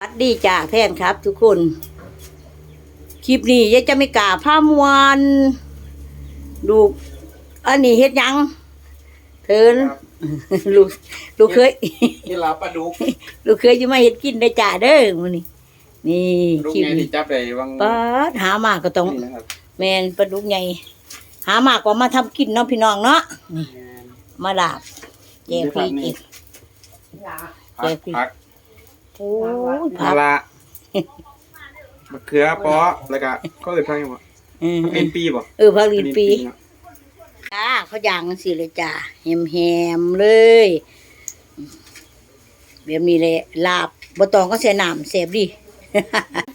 สวัสดีจ้าแฟนครับ ทุกคน คลิปนี้ยายจะไม่กล้าผ้ามวน ดูอันนี้เฮ็ดหยังเถินลูกลูกเคย นี่ลาปลาดุกลูกเคยจะมาเฮ็ดกินได้จ้าเด้อมื้อนี้นี่ลูกคลิปไงนี้ที่จับได้วังปาดหามาก็ต้อง นี่นะครับแม่นปลาดุกใหญ่ หามาก็มาทำกินเนาะพี่น้องเนาะนี่มาลาบแจกพี่กินผักผัก โอ้ยมะผักละมะเขือเปาะแล้วก็ก็เลยพังยังบ่เออเป็นปีบ่เออผักลิ้นปีเนาะจ้าเขาย่างกันสิเลยจ้าแฮมแฮมๆเลยแบบนี้เลยลาบบตองก็เสียน้ำเสียบดี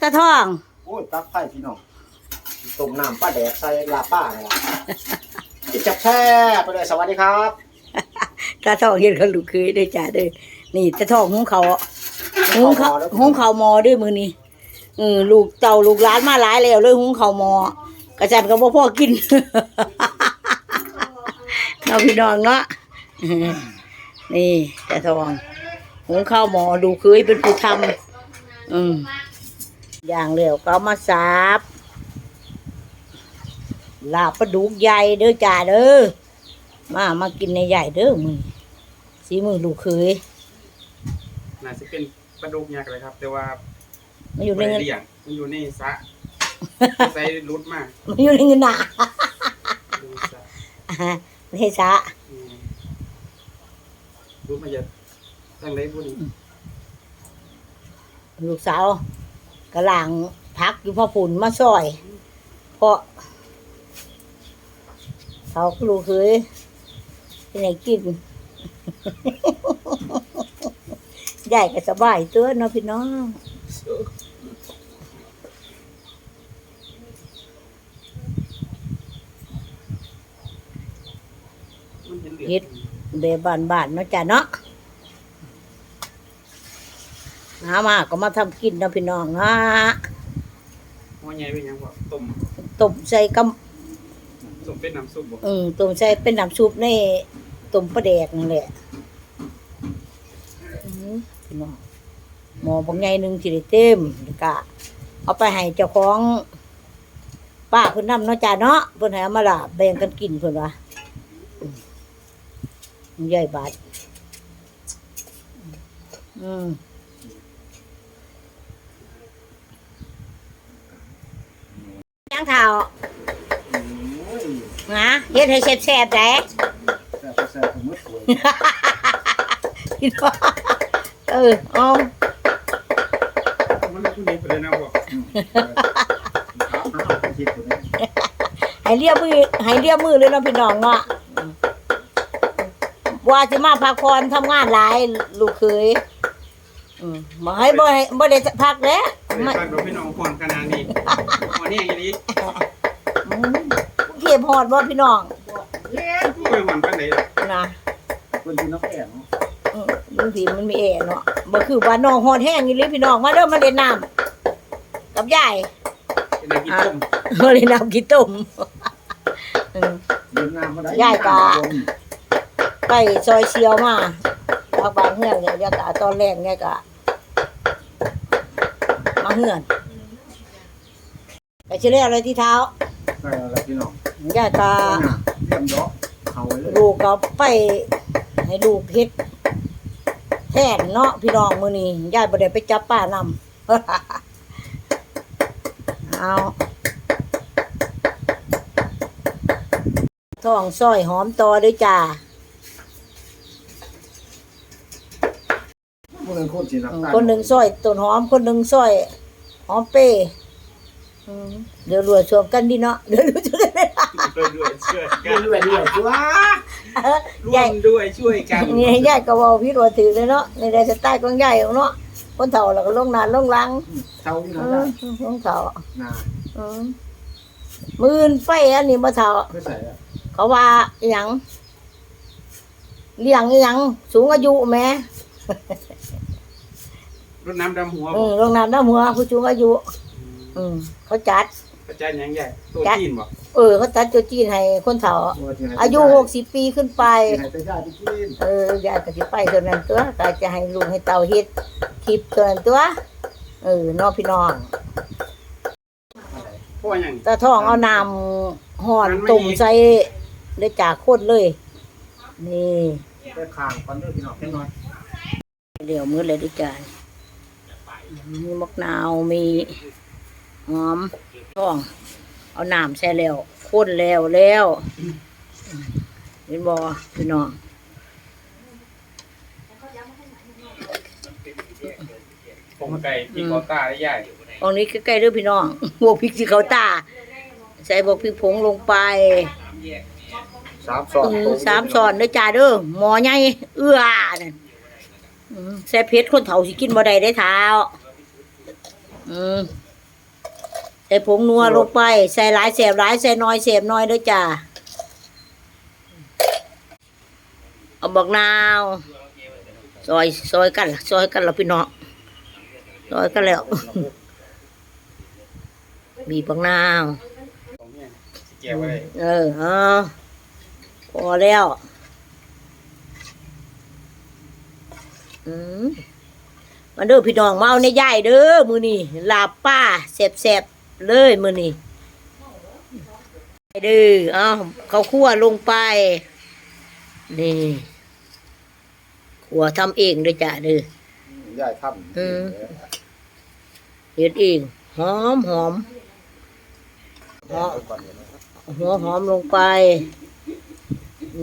ตาทอง โอ้ยตักไผ่พี่น้องต้มน้ำป้าแดกใส่ลาป้าเนี่ยกินจับแช่ไปเลยสวัสดีครับ ตาทองเห็นเขาลูกเคยได้อจ้าเด้อนี่ตาทองหุงเขาว หุงเขาวหุงเขาวหมอด้วยมือนี่เออลูกเต่าลูกหลานมาหลายแล้วเลยหุงเขาวหมอกระจันก็บ่พอกินเราพี่น้องเนาะนี่ตาทองหุงข้าวหมอดูเคยเป็นผู้ทำอืมอย่างเร็วก็เอามาสาบลาบปลาดุกใหญ่เด้อจ่าเด้อมามากินในใหญ่เด้อมือสีมือลูกเคยน่าจะเป็น ปลาดุกยักษ์เลยครับ แต่ว่ามาอยู่ในบ่เงิได้นเลี้ยงมันอยู่ในสระใส่รุดมามาอยู่ในเงินหนาดูสระไม่ใช่ซะอืมรุดมาจะตั้งได้บุญลูกสาวกำลังพักอยู่พ่อผุนมาซอย เพราะเขาก็ลูกเคยเป็นไงกิน ใหญ่ก็สบายตัวเนาะพี่น้องมันเห็นเหลือเฮ็ดแบบบ้านๆเนาะจ้ะเนาะหามาก็มาทำกินเนาะพี่น้องฮะหัวใหญ่เป็นหยังบ่ต้มต้มใส่กต้มเป็นน้ำซุปบ่ำอืมต้มใส่เป็นน้ำซุปในต้มปลาแดกนั่นแหละอืม พี่น้องหมอบางใหญ่หนึ่งสิได้เต็มแล้วก็เอาไปให้เจ้าของป้าเพิ่นนำเนาะจ้ะเนาะเพิ่นให้เอามาลาบแบ่งกันกินเพิ่นว่าอืมใหญ่บาทอืมยังเท่าโอ้ยนะเฮ็ดให้แซ่บๆได้แซ่บแซ่บผมมืดสวยพี่น้อง เออเอามันเลยผู้นี้ไปเลยนะบ่คิดตัวนี้ให้เลียมือให้เลียมือเลยเนาะพี่น้องเนาะว่าสิมาพักผ่อนทำงานหลายลูกเคยอืมบ่ให้บ่ให้บ่ได้พักแล้วไม่ไม่ฟังเราพี่น้องคนขนาดนี้หัวนี่อย่างนี้อืมเก็บฮอดบ่พี่น้องผู้ไปหวันปานใดล่ะนะคนที่น้องแก่เนาะอื มบางทีมันมีแอร์เนาะบ่คือว่าน้องฮอดแห้งอีหลีพี่น้องมาเด้อมาเล่นน้ำกับยายเป็นน้ำกินต้มมาเล่นน้ำขี้ต้มอืม เดินงานมาได้ยายกะ ไปซอยเชียวมาจากบ้านเฮือนเนี่ยยากะตอนแรกเนี่ยกะมาเฮือนไปเชื่ออะไรที่เท้าได้แล้วพี่น้องยายกะ เตรียมดอกเขาไว้เลยลูกก็ไปให้ลูกเฮ็ด แทนเนาะพี่น้องมื้อนี้ยายบ่ได้ไปจับป้านำเอาท้องซอยหอมต่อเด้วยจ้าพวกนั้นโคตรจีนักตาคนหนึ่งซอยต้นหอมคนหนึ่งซอยหอมเป้อืมเดี๋ยวรวยชวมกันดีเนาะเดี๋ยวรวยชวมกันด้วยด้วยช่วยกันเรื่อยๆเรื่อยๆตัว ร่วมด้วยช่วยกันนี่ให้ยายก็เว่าพี่รวยถือเลยเนาะในได้สไตล์ของยายของเนาะคนเฒ่าแล้วก็ลงนานลงหลังเท่าที่อืเราได้มลงเฒ่านาอืมมื่นไฟอันนี้บ่เฒ่า ไม่ใส่อะเขาว่าอหยังเลี้ยงอหยังสูงอายุแหม่รดน้ำดำหัวอืมลงน้ำน้ำหัวผู้สูงอายุ อืมเขาจัดกระจายยังใหญ่ตัวจีนบ่ เออเขาจัดโจจีนให้คนเฒ่าตัวที่ให้อายุหกสิบปีขึ้นไป ให้ไปได้ไปกินเออยายก็สิไปตัวนั้นตัวก็จะให้ลุงให้เต่าเฮ็ดคลิปตัวนั้นตัว เออเนอพี่น้องเพราะว่าหยังตาทองเอาน้ำห่อนตุ่มใส่เลยจากโคตรเลย นี่ไปข้างกันเด้อพี่น้องแค่น้อยเดี๋ยวมือเลยดิจานมีมะนาวมีหอมท้อง เอาน้ำใส่แล้วข้นแล้วแล้วเห็นบอพี่น้องผมมาไก่พี่ขอตาได้ใหญ่ตรงนี้ใกล้ๆเด้วยพี่น้องบวกพริกสีขาวตา ใส่บวกพริกผงลงไปสามสองอืมสามช้อนเด้อจ้าเด้อหมอใหญ่เอื้อนั่นอืมแซ่บเผ็ดคนเฒ่าสิกินบ่ได้ได้อเท้า อืม ใส่ผงนัวลงไป ใส่หลายแสบหลายใส่น้อยแสบน้อยเด้อจ้าเอาบักนาวซอยซอยกันล่ะซอยกันแล้วพี่น้องซอยกันแล้ว มีบักนาวของเนี่ยสิเกี่ยวอะไรเออเอาพอแล้วอืมมาเด้อพี่น้องมาเอาในย่ายเด้อมือนี่ลาบป้าแสบๆ เลยมือนี่ไปเด้อเอาเขาวคั่วลงไป นี่ขัวทำเองเด้วยจ้ะเด้อยายทำอืมเฮ็ดเอง หอมหอมอ๋อก่อนเดี๋ยวนะครับหัวหอมลงไป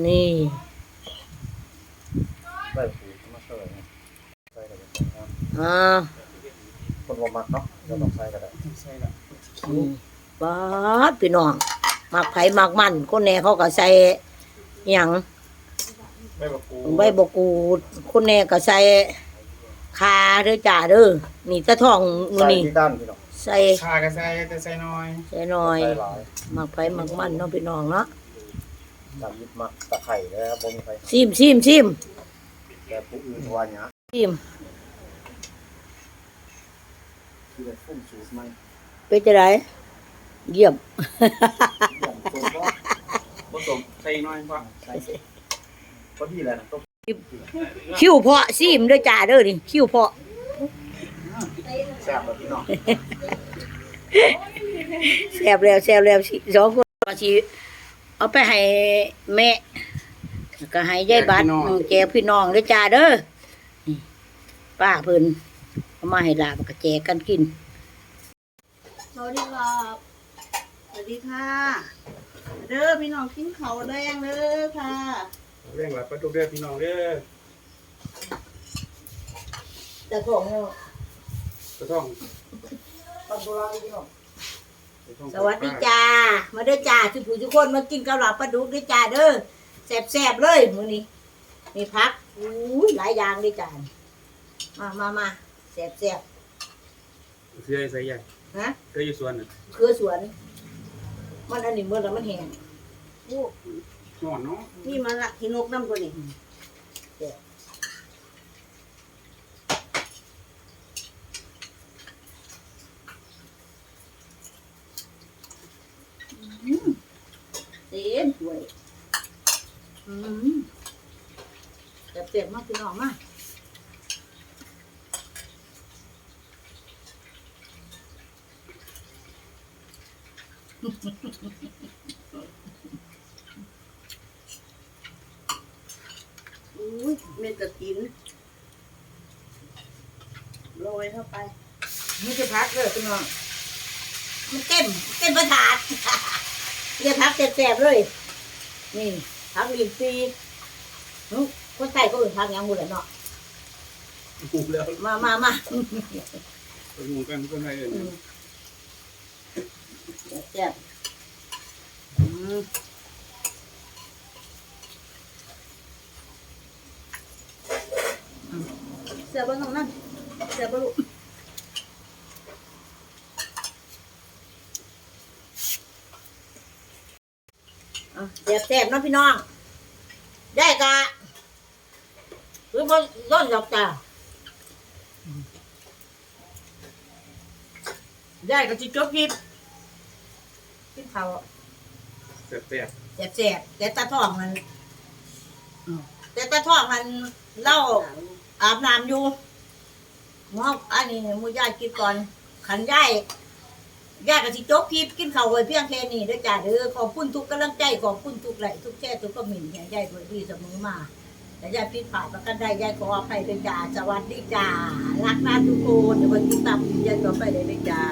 นี่ได้ผูกมาเสิร์ฟนะใส่กันเลยครับอ่าคนบ่มักเนาะเดี๋ยวต้องใส่กันได้ใช่ละ บาดพี่น้องมักไผ่มักมันคนแหน่เขาก็ใส่หยังใบบักกูใบบกูดคนแหน่ก็ใส่คาเด้อจ่าเด้อนี่ตะทองมือใส่นี่ที่ด้านพี่น้องใส่ชากระใส่แต่ใส่น้อยใส่หน่อยใส่หลายมักไผ่มักมันเนาะพี่น้องเนาะจำยิบมักตะไคร้แล้วบ่มีไฟซิมซิมซิมแต่ผู้อื่นว่าหยังซิมคือได้ฟุ้มสูตรใหม่ เป็นจะไดเยี่ยมอย่างตรงก็ผสมใส่น้อยเพราะใส่พอดีแหละนะต้มคิ้วเพาะซิมเด้อจ่าเด้อนี่คิ้วเพาะแซ่บเลยพี่น้องแซ่บแล้วแซ่บแล้วสิสองคนก็สิเอาไปให้แม่แล้วก็ให้ยายบัตรอืมแจกพี่น้องเด้อจ้าเด้อนี่ป้าเพิ่นเอามาให้หลานก็แจกกันกินส วัสดีครับ สวัสดีค่ะ เด้อพี่น้องกินเขาวแดงเด้อค่ะเร่งหลับประตูเด้อพี่น้องเด้อแต่ของเนาะกระท่องสวัสดีจ้า มาเด้อจ้าทุกผู้ทุกคนมากินกะหล่ำปลาดุกเด้อจ้าเด้อแซ่บๆเลยมื้อนี้มีพักอู้ยหลายอย่างเด้อจ้ามามามาแซ่บเสื้อใส่ใหญ่ๆ ฮะเสื้ออยู่สวนน่ะเครือสวน มันอันนี้เมื่อแล้วมันแห้งโอ้นอนเนาะนี่มาละที่นกน้ำตัวนี้เต็มถ้วยอืมแซ่บๆมากพี่น้องมาก อุ้ยเม็ดกระถินโรยเข้าไปนี่จะพักเลยพี่น้องมันเต็มเต็มประถาดนี่จะพักแซ่บๆเลย นี่พักลินซีหึคนไทยก็อื่นพักหยังบุญแหละเนาะหูแล้ว มามามาไปหมูกันคนไทยเอิ้นอืมแซ่บอืม เสียบบ้างนั่นเสียบบ้างลูกอะแซ่บแซ่บนะพี่น้อง ได้กะหรือบ่ย้อนดอกจ้าได้ก็จิจบกิบกินข้าว แซ่บแสบๆแต่ตาทองมันแต่ตาทองมันเล่าอาบน้ำอยู่มออันนี้มูยายกินก่อนขันยายยายก็สิจบคลิปกินข้าวไว้เพียงแค่นี้ด้อจ้าเด้อขอบคุณทุกกำลังใจขอบคุณทุกไหลทุกแช่ทุกคอมเมนต์ให้ยายด้วยดีเสมอมาแต่ยายผิดพลาดประกันใดยายขออภัยด้วยจ้าสวัสดีจ้ารักนะทุกคนเดี๋ยววันที่ตามยายต่อไปเลยด้อจ้า